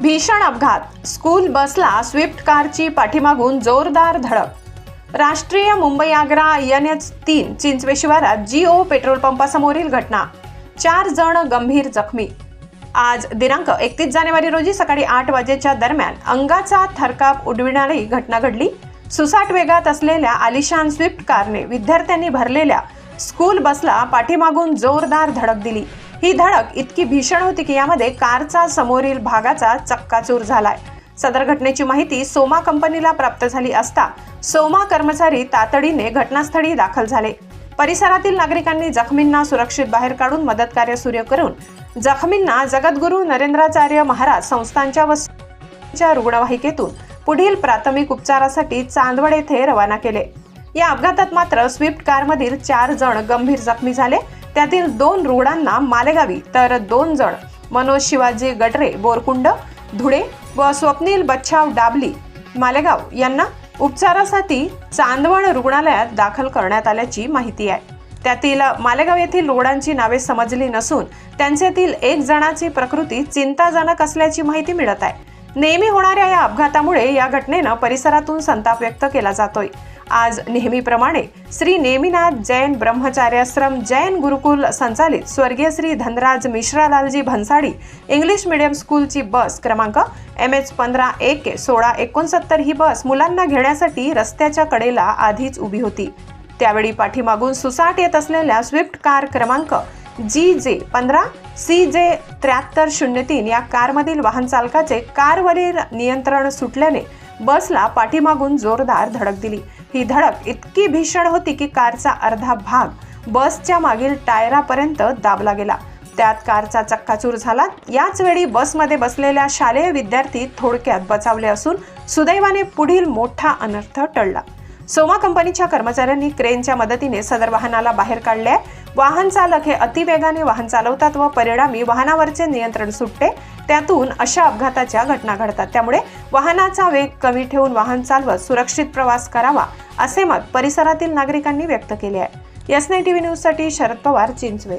भीषण अपघात. स्कूल बसला स्विफ्ट कारची पाठीमागून जोरदार धडक. राष्ट्रीय मुंबई आग्रा एन एच तीन चिंचवे शिवारात ओ पेट्रोल पंपासमोरील घटना. चार जण गंभीर जखमी. आज दिनांक एकतीस जानेवारी रोजी सकाळी आठ वाजेच्या दरम्यान अंगाचा थरकाप उडविणारी घटना घडली. सुसाट वेगात असलेल्या आलिशान स्विफ्ट कारने विद्यार्थ्यांनी भरलेल्या स्कूल बसला पाठीमागून जोरदार धडक दिली. ही धडक इतकी भीषण होती की यामध्ये कारचा समोरील भागाचा चक्काचूर झालाय. सदर घटनेची माहिती सोमा कंपनीला प्राप्त झाली असता सोमा कर्मचारी तातडीने घटनास्थळी दाखल झाले. परिसरातील नागरिकांनी जखमींना सुरक्षित बाहेर काढून मदत कार्य सुरू करून जखमींना जगद्गुरू नरेंद्राचार्य महाराज संस्थांच्या व रुग्णवाहिकेतून पुढील प्राथमिक उपचारासाठी चांदवड येथे रवाना केले. या अपघातात मात्र स्विफ्ट कारमधील चार जण गंभीर जखमी झाले त्यातील दोन रुग्णांना मालेगावी तर दोन जण मनोज शिवाजी गडरे बोरकुंड धुळे व स्वप्नील बच्छाव डाबली मालेगाव यांना उपचारासाठी चांदवण रुग्णालयात दाखल करण्यात आल्याची माहिती आहे. त्यातील मालेगाव येथील रुग्णांची नावे समजली नसून त्यांच्यातील एक जणाची प्रकृती चिंताजनक असल्याची माहिती मिळत आहे. नेहमी होणाऱ्या या अपघातामुळे या घटनेनं परिसरातून संताप व्यक्त केला जातोय. आज नेहमीप्रमाणे श्री नेमिनाथ जैन ब्रह्मचार्याश्रम जैन गुरुकुल संचालित स्वर्गीय श्री धनराज मिश्रालालजी भन्साडी इंग्लिश मीडियम स्कूलची बस क्रमांक एम एच पंधरा एक सोळा एकोणसत्तर ही बस मुलांना घेण्यासाठी रस्त्याच्या कडेला आधीच उभी होती. त्यावेळी पाठीमागून सुसाट येत असलेल्या स्विफ्ट कार क्रमांक जी जे पंधरा सी जे त्र्याहत्तर शून्य तीन या कारमधील वाहन चालकाचे कारवरील नियंत्रण सुटल्याने बसला पाठीमागून जोरदार धडक दिली. ही धडक इतकी भीषण होती की कारचा अर्धा भाग बसच्या मागील टायरापर्यंत दाबला गेला. त्यात कारचा चक्काचूर झाला. याच वेळी बसमध्ये बसलेल्या शालेय विद्यार्थी थोडक्यात बचावले असून सुदैवाने पुढील मोठा अनर्थ टळला. सोमा कंपनीच्या कर्मचाऱ्यांनी क्रेनच्या मदतीने सदर वाहनाला बाहेर काढले. आहे. वाहन चालक हे अतिवेगाने वाहन चालवतात व परिणामी वाहनावरचे नियंत्रण सुटते. त्यातून अशा अपघाताच्या घटना घडतात. त्यामुळे वाहनाचा वेग कमी ठेवून वाहन चालवत सुरक्षित प्रवास करावा असे मत परिसरातील नागरिकांनी व्यक्त केले आहे. एस नाईन टीव्ही न्यूजसाठी शरद पवार चिंचवे